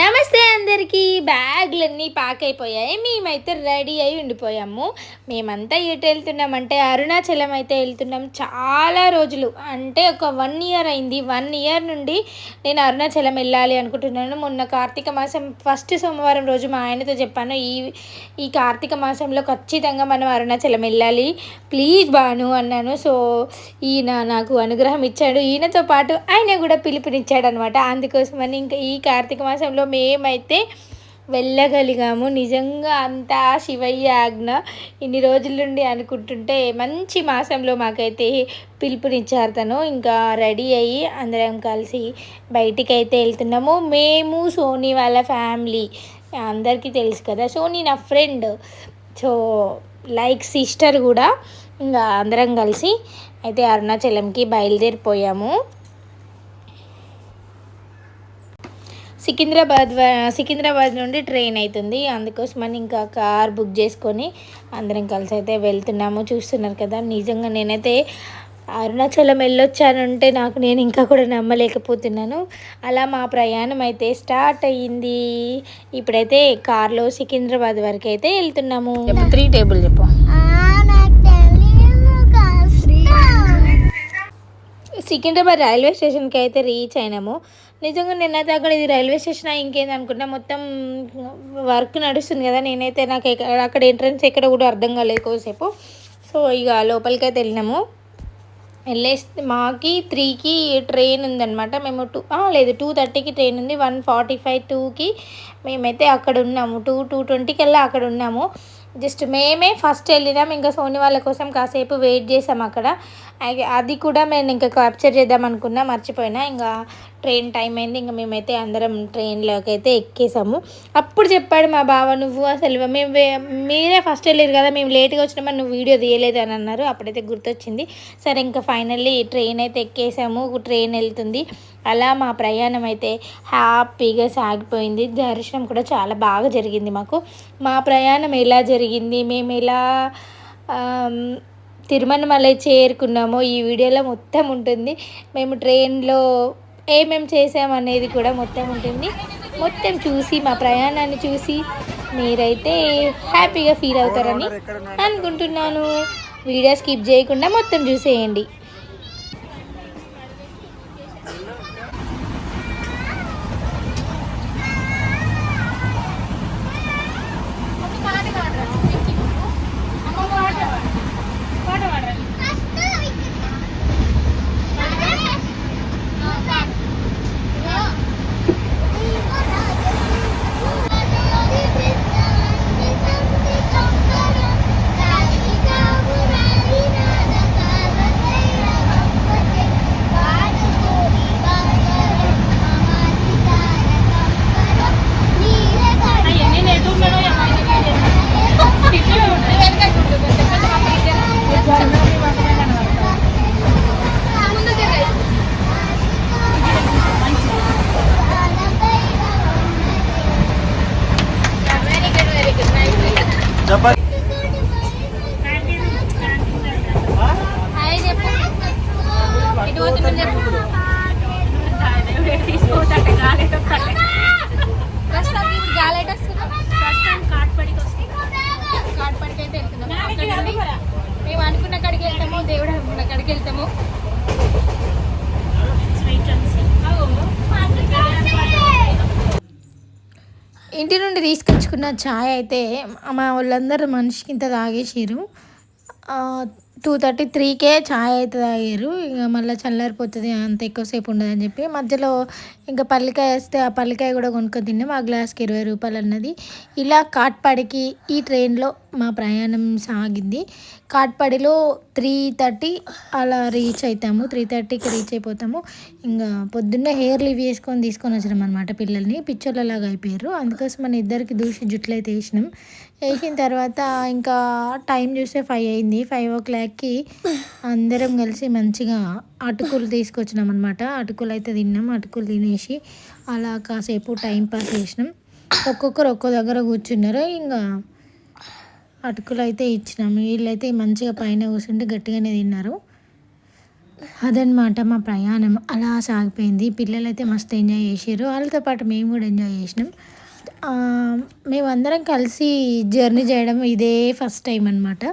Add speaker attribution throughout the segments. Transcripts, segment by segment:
Speaker 1: నమస్తే అందరికీ. బ్యాగ్లన్నీ ప్యాక్ అయిపోయాయి మేమైతే రెడీ అయి ఉండిపోయాము. మేమంతా ఎటు వెళ్తున్నామంటే అరుణాచలం అయితే వెళ్తున్నాం. చాలా రోజులు అంటే ఒక వన్ ఇయర్ అయింది. వన్ ఇయర్ నుండి నేను అరుణాచలం వెళ్ళాలి అనుకుంటున్నాను. మొన్న కార్తీక మాసం ఫస్ట్ సోమవారం రోజు మా ఆయనతో చెప్పాను ఈ ఈ కార్తీక మాసంలో ఖచ్చితంగా మనం అరుణాచలం వెళ్ళాలి. ప్లీజ్ బాను అన్నాను. సో ఈయన నాకు అనుగ్రహం ఇచ్చాడు. ఈయనతో పాటు ఆయన కూడా పిలుపునిచ్చాడు అనమాట అందుకోసమని ఇంకా ఈ కార్తీక మాసంలో మేమైతే వెళ్ళగలిగాము. నిజంగా అంతా శివయ్య ఆజ్ఞ ఇన్ని రోజుల నుండి అనుకుంటుంటే మంచి మాసంలో మాకైతే పిలుపునిచ్చారు తను. ఇంకా రెడీ అయ్యి అందరం కలిసి బయటికి అయితే వెళ్తున్నాము. మేము సోనీ వాళ్ళ ఫ్యామిలీ అందరికీ తెలుసు కదా. సోనీ నా ఫ్రెండ్. సో లైక్ సిస్టర్ కూడా. ఇంకా అందరం కలిసి అయితే అరుణాచలంకి బయలుదేరిపోయాము. సికింద్రాబాద్ వ- సికింద్రాబాద్ నుండి ట్రైన్ అవుతుంది అందుకోసమని ఇంకా కార్ బుక్ చేసుకొని అందరం కలిసి అయితే వెళ్తున్నాము. చూస్తున్నారు కదా నిజంగా నేనైతే అరుణాచలం వెళ్ళొచ్చానంటే నాకు నేను ఇంకా కూడా నమ్మలేకపోతున్నాను. అలా మా ప్రయాణం అయితే స్టార్ట్ అయ్యింది. ఇప్పుడైతే కార్లో సికింద్రాబాద్ వరకు అయితే వెళ్తున్నాము. త్రీ టేబుల్ చెప్పు. సికింద్రాబాద్ రైల్వే స్టేషన్కి అయితే రీచ్ అయినాము. నిజంగా నేనైతే అక్కడ ఇది రైల్వే స్టేషన్ ఇంకేంది అనుకున్నా మొత్తం వర్క్ నడుస్తుంది కదా. నేనైతే నాకు ఎక్కడ- అక్కడ ఎంట్రన్స్ ఎక్కడ కూడా అర్థం కాలేదు కోసేపు సో ఇక లోపలికైతే వెళ్ళినాము. వెళ్ళేసి మాకి త్రీకి ట్రైన్ ఉందనమాట మేము టూ లేదు టూ థర్టీకి ట్రైన్ ఉంది. వన్ ఫార్టీ ఫైవ్ టూకి మేమైతే అక్కడ ఉన్నాము. టూ టూ ట్వంటీకి వెళ్ళి అక్కడ ఉన్నాము. జస్ట్ మేమే ఫస్ట్ వెళ్ళినాం. ఇంకా సోని వాళ్ళ కోసం కాసేపు వెయిట్ చేసాం అక్కడ. అది కూడా మేము ఇంకా క్యాప్చర్ చేద్దాం అనుకున్నా. మర్చిపోయినా. ఇంకా ట్రైన్ టైం అయింది. ఇంకా మేమైతే అందరం ట్రైన్లోకి అయితే ఎక్కేసాము. అప్పుడు చెప్పాడు మా బావ నువ్వు అసలు మేము మీరే ఫస్ట్ వెళ్ళారు కదా మేము లేట్గా వచ్చినామని నువ్వు వీడియో తీయలేదు అని అన్నారు. అప్పుడైతే గుర్తొచ్చింది. సరే ఇంకా ఫైనల్లీ ట్రైన్ అయితే ఎక్కేసాము. ట్రైన్ వెళ్తుంది. అలా మా ప్రయాణం అయితే హ్యాపీగా సాగిపోయింది. దర్శనం కూడా చాలా బాగా జరిగింది మాకు. మా ప్రయాణం ఎలా జరిగింది? మేము ఎలా ఆమ్, తిరుమలమలై చేరుకున్నామో ఈ వీడియోలో మొత్తం ఉంటుంది. మేము ట్రైన్లో ఏమేమి చేసామనేది కూడా మొత్తం ఉంటుంది. మొత్తం చూసి మా ప్రయాణాన్ని చూసి మీరైతే హ్యాపీగా ఫీల్ అవుతారని అనుకుంటున్నాను. వీడియో స్కిప్ చేయకుండా మొత్తం చూసేయండి. తీసుకొచ్చుకున్న ఛాయ్ అయితే మా వాళ్ళందరూ మనిషికి ఇంత తాగేసారు టూ థర్టీ త్రీకే ఛాయ్ అయితే తాగారు. ఇక మళ్ళీ చల్లారిపోతుంది అంత ఎక్కువసేపు ఉండదని చెప్పి. మధ్యలో ఇంకా పల్లికాయ వేస్తే ఆ పల్లికాయ కూడా కొనుక్కొని తిన్నాం. ఆ గ్లాస్కి ఇరవై రూపాయలు అన్నది ఇలా కాట్పాడికి ఈ ట్రైన్లో మా ప్రయాణం సాగింది. కాట్పాడిలో త్రీ థర్టీ అలా రీచ్ అవుతాము త్రీ థర్టీకి రీచ్ అయిపోతాము. ఇంకా పొద్దున్నే హెయిర్ లీవ్ వేసుకొని తీసుకొని వచ్చినాం అనమాట పిల్లల్ని. పిచ్చోళ్ళలాగా అయిపోయారు. అందుకోసం మన ఇద్దరికి దూసి జుట్లు అయితే వేసినాం. వేసిన తర్వాత ఇంకా టైం చూస్తే ఫైవ్ అయింది. ఫైవ్ ఓ క్లాక్కి అందరం కలిసి మంచిగా అటుకులు తీసుకొచ్చినాం అనమాట అటుకులు అయితే తిన్నాం. అటుకులు తినేసి అలా కాసేపు టైం పాస్ చేసినాం. ఒక్కొక్కరు ఒక్కో దగ్గర కూర్చున్నారు. ఇంకా అటుకులు అయితే ఇచ్చినాము. వీళ్ళైతే మంచిగా పైన కూర్చుంటే గట్టిగానే తిన్నారు. అదనమాట మా ప్రయాణం. అలా సాగిపోయింది. పిల్లలైతే మస్తు ఎంజాయ్ చేసారు వాళ్ళతో పాటు మేము కూడా ఎంజాయ్ చేసినాం. మేమందరం కలిసి జర్నీ చేయడం ఇదే ఫస్ట్ టైం అనమాట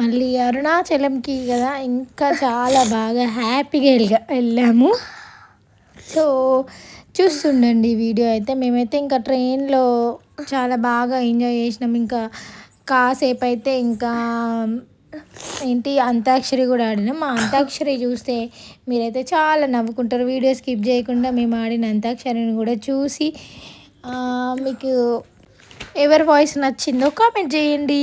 Speaker 1: మళ్ళీ అరుణాచలంకి కదా ఇంకా చాలా బాగా హ్యాపీగా వెళ్ళా వెళ్ళాము. సో చూస్తుండండి వీడియో అయితే. మేమైతే ఇంకా ట్రైన్లో చాలా బాగా ఎంజాయ్ చేసినాం. ఇంకా కాసేపు అయితే ఇంకా ఏంటి అంతాక్షరి కూడా ఆడినాం. మా అంతాక్షరి చూస్తే మీరైతే చాలా నవ్వుకుంటారు. వీడియో స్కిప్ చేయకుండా మేము ఆడిన అంతాక్షరిని కూడా చూసి మీకు ఎవరి వాయిస్ నచ్చిందో కామెంట్ చేయండి.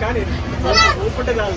Speaker 2: కానీ ఊపుంటే చాలు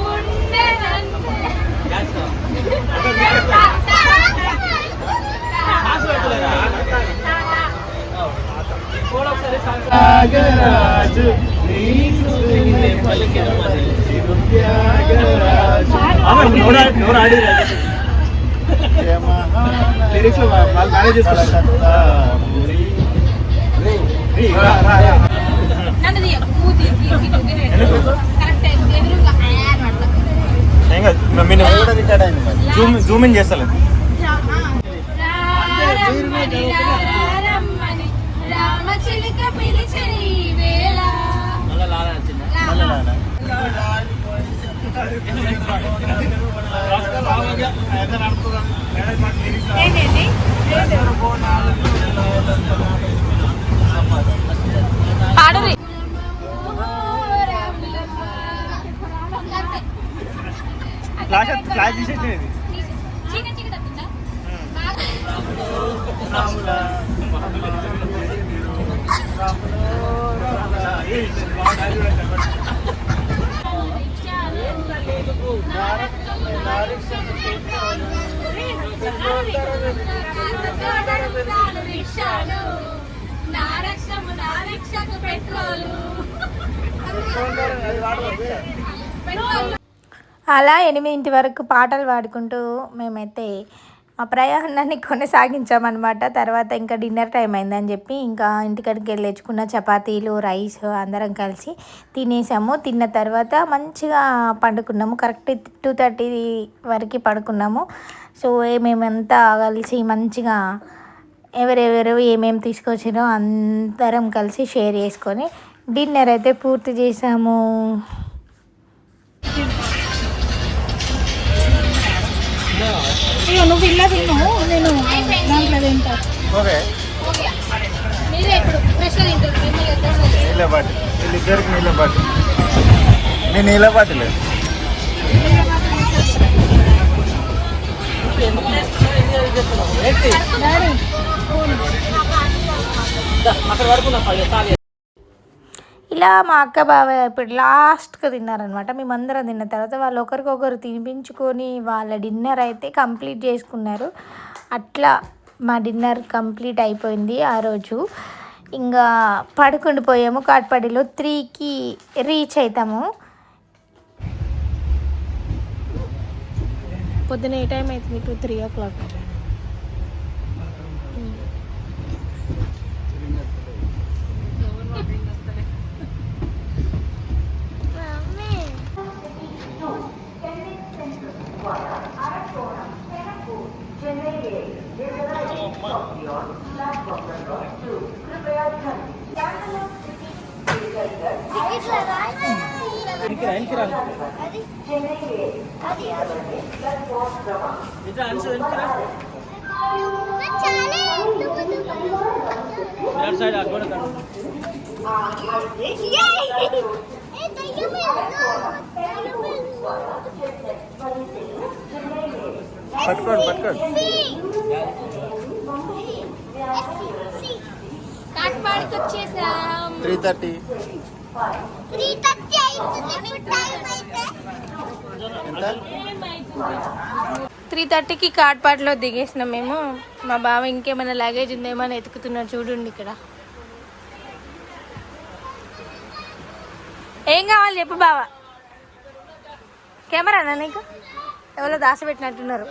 Speaker 2: త్యాగరాజు నీకు పలికిన లిరిక్స్ వాళ్ళు మేనేజ్ చేసుకోవాలి జూమ్ జూమ్ ఇన్ చేస్తాను
Speaker 1: పాడరి
Speaker 2: ఫ్లాష్ ఫ్లాష్ తీసేసేది పెట్రోలు
Speaker 1: అలా ఎనిమిదింటి వరకు పాటలు పాడుకుంటూ మేమైతే మా ప్రయాణాన్ని కొనసాగించామన్నమాట. తర్వాత ఇంకా డిన్నర్ టైం అయిందని చెప్పి ఇంకా ఇంటికాడికి వెళ్ళి తెచ్చుకున్న చపాతీలు రైస్ అందరం కలిసి తినేసాము. తిన్న తర్వాత మంచిగా పండుకున్నాము. కరెక్ట్ టూ థర్టీ వరకు పడుకున్నాము. సో మేమంతా కలిసి మంచిగా ఎవరెవరు ఏమేమి తీసుకొచ్చినో అందరం కలిసి షేర్ చేసుకొని డిన్నర్ అయితే పూర్తి చేసాము. ఇక నువ్వు ఇలా తిను నేను దాంట్లో తింటా
Speaker 2: ఓకే.
Speaker 1: మీరే ఇప్పుడు ఫ్రెష్గా తింటారు. మిమ్మల్ని
Speaker 2: నీళ్ళ బాటి వీళ్ళిద్దరికి నీళ్ళ బాటి నేను నీళ్ళ బాటి లేదు
Speaker 1: ఇలా మా అక్క బావ ఇప్పుడు లాస్ట్గా తిన్నారనమాట మేమందరం తిన్న తర్వాత వాళ్ళు ఒకరికొకరు తినిపించుకొని వాళ్ళ డిన్నర్ అయితే కంప్లీట్ చేసుకున్నారు. అట్లా మా డిన్నర్ కంప్లీట్ అయిపోయింది ఆ రోజు. ఇంకా పడుకుండి పోయాము. కాట్పాడిలో త్రీకి రీచ్ అవుతాము పొద్దున ఏ టైం అవుతుంది? Two three o'clock.
Speaker 3: situada a la zona Senacu, Geneye, desde la estación Platform Number 2, Crupea Tunnel. Jeneye, desde la estación Platform Number 2, Crupea Tunnel.
Speaker 2: పట్టుకోండి పట్టుకోండి
Speaker 3: కాట్పాడికి వచ్చేసాం
Speaker 2: త్రీ థర్టీ
Speaker 3: త్రీ థర్టీ అవుతుంది ఇప్పుడు టైం అయితే
Speaker 2: ఎంత
Speaker 1: త్రీ థర్టీకి కాట్పాట్లో దిగేసినాం మేము. మా బావ ఇంకేమైనా లగేజ్ ఉందేమో అని ఎతుకుతున్నారు చూడండి ఇక్కడ. ఏం కావాలి చెప్పు బావ. కెమెరానా నీకు? ఎవరో దాచిపెట్టినట్టున్నారు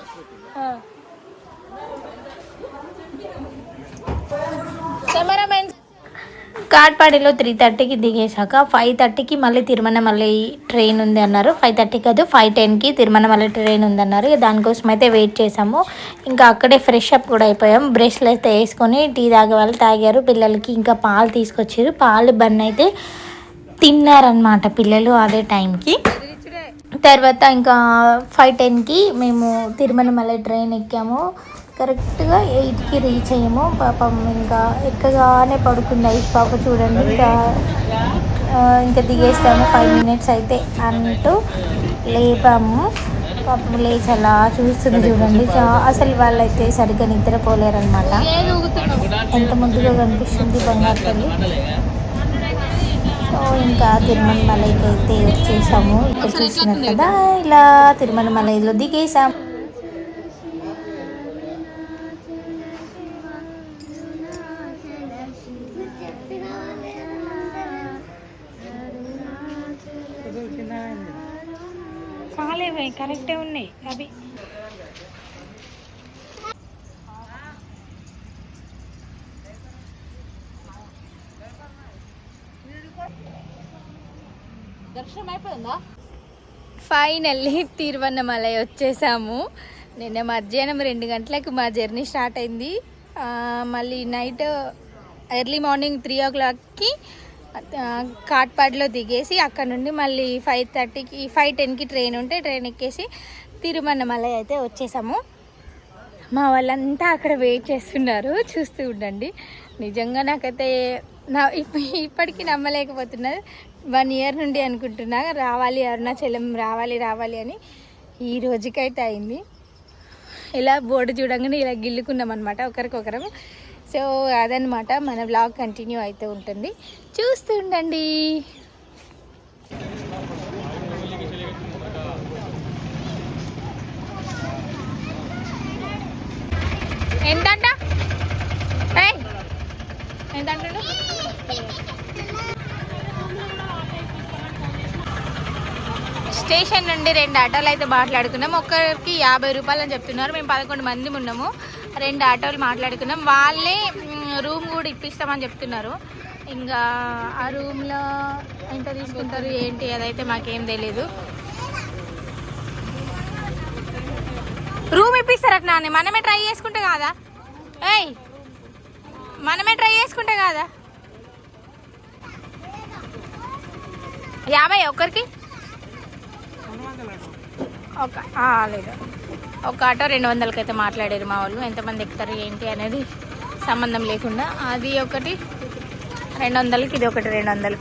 Speaker 1: కెమెరామెన్ కాట్పాడిలో త్రీ థర్టీకి దిగేశాక ఫైవ్ థర్టీకి మళ్ళీ తిరుమలమల్లి ట్రైన్ ఉంది అన్నారు. ఫైవ్ థర్టీ కాదు ఫైవ్ టెన్కి తిరుమలమల్లి ట్రైన్ ఉంది అన్నారు. దానికోసం అయితే వెయిట్ చేసాము ఇంకా అక్కడే ఫ్రెష్ అప్ కూడా అయిపోయాం. బ్రష్లు అయితే వేసుకొని టీ తాగే వాళ్ళు తాగారు. పిల్లలకి ఇంకా పాలు తీసుకొచ్చారు. పాలు బన్ అయితే తిన్నారనమాట పిల్లలు అదే టైంకి తర్వాత ఇంకా ఫైవ్ టెన్కి మేము తిరుమలమలై ట్రైన్ ఎక్కాము. కరెక్ట్గా ఎయిట్కి రీచ్ అయ్యాము. పాపం ఇంకా ఎక్కగానే పడుకుంది ఐదు పాప చూడండి. ఇంకా ఇంకా దిగేస్తాము. ఫైవ్ మినిట్స్ అయితే అంటూ లేపాము. పాపం లేచి అలా చూస్తుంది చూడండి. చా- అసలు వాళ్ళైతే సరిగ్గా నిద్రపోలేరనమాట ఎంత ముద్దుగా కనిపిస్తుంది బంగారు తల్లి. సో ఇంకా తిరుమల మలైకి అయితే వచ్చేసాము ఇక్కడ చూస్తున్నారు కదా ఇలా తిరుమల మలైలో దిగేసాం ఫైనల్లీ తిరువన్నమలై వచ్చేసాము. నిన్న మధ్యాహ్నం రెండు గంటలకు మా జర్నీ స్టార్ట్ అయింది. మళ్ళీ నైట్ ఎర్లీ మార్నింగ్ త్రీ ఓ క్లాక్కి కాట్పాడ్లో దిగేసి అక్కడ నుండి మళ్ళీ ఫైవ్ థర్టీకి ఫైవ్ టెన్కి ట్రైన్ ఉంటే ట్రైన్ ఎక్కేసి తిరువన్నమలై అయితే వచ్చేసాము. మా వాళ్ళంతా అక్కడ వెయిట్ చేస్తున్నారు. చూస్తూ ఉండండి. నిజంగా నాకైతే నా ఇప్పటికీ నమ్మలేకపోతున్నారు వన్ ఇయర్ నుండి అనుకుంటున్నా. రావాలి అరుణాచలం రావాలి రావాలి అని ఈ రోజుకైతే అయింది. ఇలా బోర్డు చూడంగానే ఇలా గిల్లుకున్నాం అనమాట ఒకరికొకరం. సో అదనమాట మన బ్లాగ్ కంటిన్యూ అయితే ఉంటుంది. చూస్తూ ఉండండి. ఎంతంట? ఎంతంటుండు స్టేషన్ నుండి రెండు ఆటోలు అయితే మాట్లాడుకున్నాం. ఒక్కరికి యాభై రూపాయలు అని చెప్తున్నారు. మేము పదకొండు మంది ఉన్నాము. రెండు ఆటోలు మాట్లాడుకున్నాం. వాళ్ళే రూమ్ కూడా ఇప్పిస్తామని చెప్తున్నారు. ఇంకా ఆ రూమ్లో ఎంత తీసుకుంటారు ఏంటి అదైతే మాకేం తెలియదు రూమ్ ఇప్పిస్తారట నాన్న మనమే ట్రై చేసుకుంటే కాదా? ఏయ్! మనమే ట్రై చేసుకుంటే కాదా? యాభై ఒక్కరికి? ఒక లేదు. ఒక ఆటో రెండు వందలకి అయితే మాట్లాడారు మా వాళ్ళు. ఎంతమంది ఎక్కుతారు ఏంటి అనేది సంబంధం లేకుండా. అది ఒకటి రెండు వందలకి ఇది ఒకటి రెండు వందలు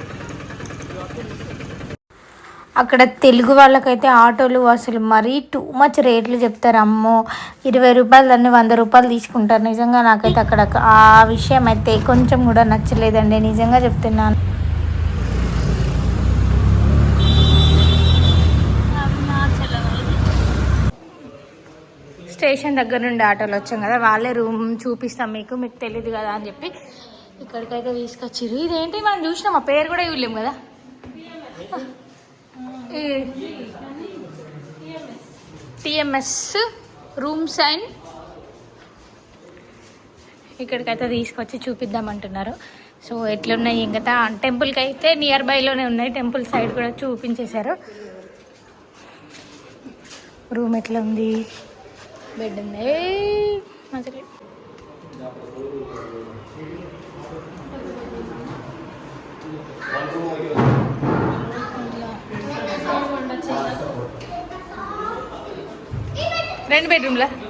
Speaker 1: అక్కడ తెలుగు వాళ్ళకైతే ఆటోలు అసలు మరీ టూ మచ్ రేట్లు చెప్తారు. అమ్మో ఇరవై రూపాయలు దాన్ని వంద రూపాయలు తీసుకుంటారు. నిజంగా నాకైతే అక్కడ ఆ విషయం అయితే కొంచెం కూడా నచ్చలేదండి. నిజంగా చెప్తున్నాను. స్టేషన్ దగ్గర నుండి ఆటోలు వచ్చాం కదా వాళ్ళే రూమ్ చూపిస్తాం మీకు మీకు తెలియదు కదా అని చెప్పి ఇక్కడికైతే తీసుకొచ్చిర్రు. ఇదేంటి మనం చూసినాం ఆ పేరు కూడా ఇవ్వలేము కదా? టిఎంఎస్ రూమ్స్ అండ్ ఇక్కడికైతే తీసుకొచ్చి చూపిద్దామంటున్నారు. సో ఎట్లున్నాయి ఇంకా? టెంపుల్కి అయితే నియర్ బైలోనే ఉన్నాయి. టెంపుల్ సైడ్ కూడా చూపించేశారు. రూమ్ ఎట్లా ఉంది. బెడ్ ఉంది ఏయ్, Thank you. బెడ్రూమ్లా ఆ?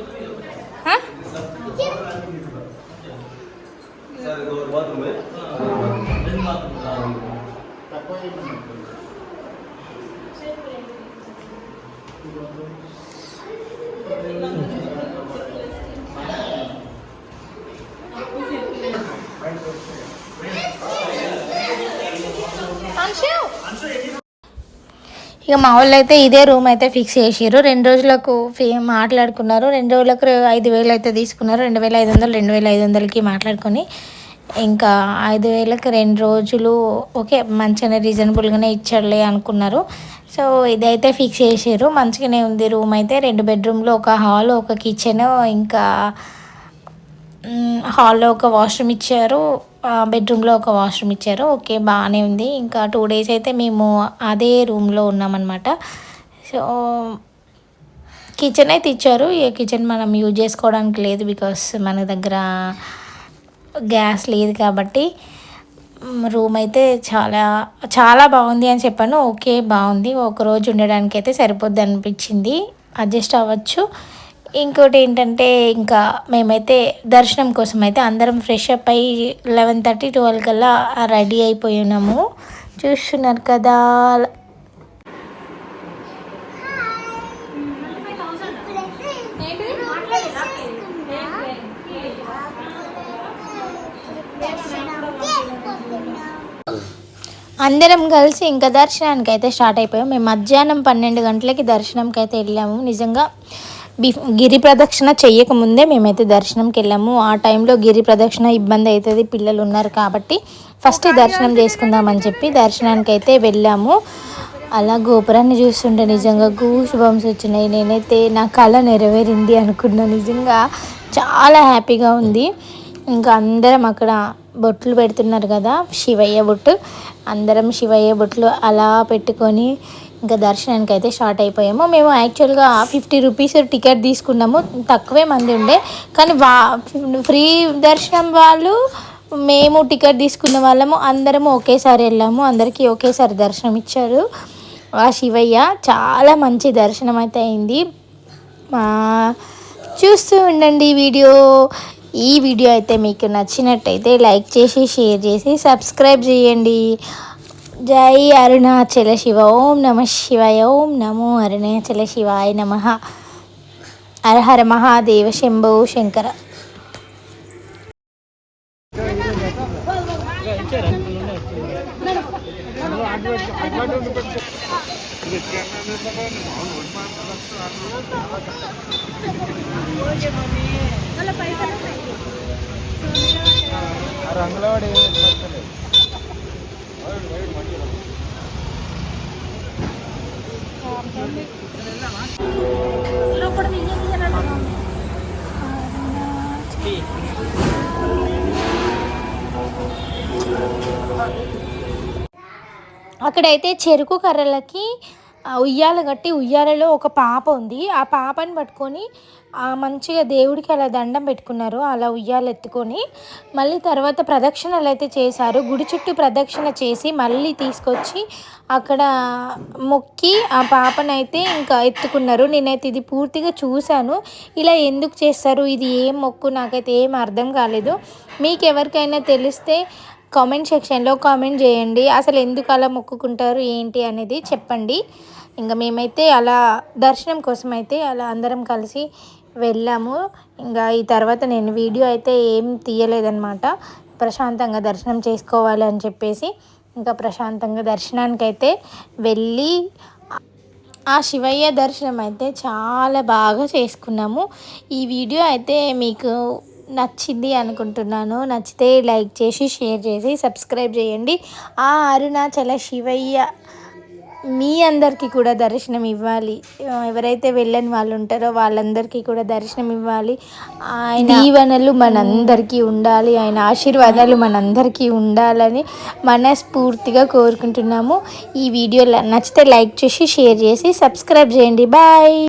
Speaker 1: ఇక మా వాళ్ళు అయితే ఇదే రూమ్ అయితే ఫిక్స్ చేసారు రెండు రోజులకు ఫీ మాట్లాడుకున్నారు. రెండు రోజులకు ఐదు వేలు అయితే తీసుకున్నారు. రెండు వేల ఐదు వందలు రెండు వేల ఐదు వందలకి మాట్లాడుకొని ఇంకా ఐదు వేలకు రెండు రోజులు ఓకే మంచిగానే రీజనబుల్గానే ఇచ్చాడులే అనుకున్నారు. సో ఇదైతే ఫిక్స్ చేసారు మంచిగానే ఉంది రూమ్ అయితే. రెండు బెడ్రూమ్లో ఒక హాల్ ఒక కిచెన్ ఇంకా హాల్లో ఒక వాష్రూమ్ ఇచ్చారు. బెడ్రూమ్లో ఒక వాష్రూమ్ ఇచ్చారు. ఓకే బాగానే ఉంది. ఇంకా టూ డేస్ అయితే మేము అదే రూమ్లో ఉన్నామన్నమాట. సో కిచెన్ అయితే ఇచ్చారు ఈ కిచెన్ మనం యూజ్ చేసుకోవడానికి లేదు బికాస్ మన దగ్గర గ్యాస్ లేదు కాబట్టి. రూమ్ అయితే చాలా చాలా బాగుంది అని చెప్పాను. ఓకే బాగుంది. ఒక రోజు ఉండడానికి అయితే సరిపోద్ది అనిపించింది. అడ్జస్ట్ అవ్వచ్చు. ఇంకోటి ఏంటంటే ఇంకా మేమైతే దర్శనం కోసం అయితే అందరం ఫ్రెష్ అప్ అయ్యి లెవెన్ థర్టీ ట్వెల్వ్ కల్లా రెడీ అయిపోయి ఉన్నాము. చూస్తున్నారు కదా. అందరం కలిసి ఇంకా దర్శనానికి అయితే స్టార్ట్ అయిపోయాం. మేము మధ్యాహ్నం పన్నెండు గంటలకి దర్శనంకి అయితే వెళ్ళాము. నిజంగా గిరి ప్రదక్షిణ చేయకముందే మేమైతే దర్శనంకి వెళ్ళాము. ఆ టైంలో గిరి ప్రదక్షిణ ఇబ్బంది అవుతుంది పిల్లలు ఉన్నారు కాబట్టి ఫస్ట్ దర్శనం చేసుకుందామని చెప్పి దర్శనానికి అయితే వెళ్ళాము. అలా గోపురాన్ని చూస్తుంటే నిజంగా గూస్ బంప్స్ వచ్చినాయి. నేనైతే నా కళ నెరవేరింది అనుకున్నా. నిజంగా చాలా హ్యాపీగా ఉంది. ఇంకా అందరం అక్కడ బొట్లు పెడుతున్నారు కదా శివయ్య బొట్టు. అందరం శివయ్య బొట్లు అలా పెట్టుకొని ఇంకా దర్శనానికి అయితే స్టార్ట్ అయిపోయాము. మేము యాక్చువల్గా ఫిఫ్టీ రూపీస్ టికెట్ తీసుకున్నాము. తక్కువే మంది ఉండే. కానీ వా ఫ్రీ దర్శనం వాళ్ళు మేము టికెట్ తీసుకున్న వాళ్ళము అందరము ఒకేసారి వెళ్ళాము. అందరికీ ఒకేసారి దర్శనం ఇచ్చారు. ఆ శివయ్య చాలా మంచి దర్శనం అయితే అయింది. చూస్తూ ఉండండి వీడియో. ఈ వీడియో అయితే మీకు నచ్చినట్టయితే లైక్ చేసి షేర్ చేసి సబ్స్క్రైబ్ చేయండి. జై అరుణాచల శివ ఓం నమ శివాయ ఓం నమో అరుణాచల శివాయ నమ. హర మహాదేవ శంభో శంకర. అక్కడైతే చెరుకు కర్రలకి ఆ, ఉయ్యాల కట్టి ఉయ్యాలలో ఒక పాప ఉంది. ఆ పాపని పట్టుకొని మంచిగా దేవుడికి అలా దండం పెట్టుకున్నారు అలా ఉయ్యాలు ఎత్తుకొని. మళ్ళీ తర్వాత ప్రదక్షిణలు అయితే చేశారు. గుడి చుట్టూ ప్రదక్షిణ చేసి మళ్ళీ తీసుకొచ్చి అక్కడ మొక్కి ఆ పాపనైతే ఇంకా ఎత్తుకున్నారు. నేనైతే ఇది పూర్తిగా చూశాను. ఇలా ఎందుకు చేస్తారు? ఇది ఏం మొక్కు? నాకైతే ఏం అర్థం కాలేదు. మీకు ఎవరికైనా తెలిస్తే కామెంట్ సెక్షన్లో కామెంట్ చేయండి. అసలు ఎందుకు అలా మొక్కుకుంటారు? ఏంటి అనేది చెప్పండి. ఇంకా మేమైతే అలా దర్శనం కోసం అయితే అలా అందరం కలిసి వెళ్ళాము. ఇంకా ఈ తర్వాత నేను వీడియో అయితే ఏం తీయలేదన్నమాట. ప్రశాంతంగా దర్శనం చేసుకోవాలి అని చెప్పేసి ఇంకా ప్రశాంతంగా దర్శనానికి అయితే వెళ్ళి ఆ శివయ్య దర్శనం అయితే చాలా బాగా చేసుకున్నాము. ఈ వీడియో అయితే మీకు నచ్చింది అనుకుంటున్నాను. నచ్చితే లైక్ చేసి షేర్ చేసి సబ్స్క్రైబ్ చేయండి. ఆ అరుణాచల శివయ్య మీ అందరికీ కూడా దర్శనం ఇవ్వాలి. ఎవరైతే వెళ్ళని వాళ్ళు ఉంటారో వాళ్ళందరికీ కూడా దర్శనం ఇవ్వాలి. ఆయన దీవెనలు మనందరికీ ఉండాలి. ఆయన ఆశీర్వాదాలు మనందరికీ ఉండాలని మనస్ఫూర్తిగా కోరుకుంటున్నాము. ఈ వీడియో నచ్చితే లైక్ చేసి షేర్ చేసి సబ్స్క్రైబ్ చేయండి. బాయ్!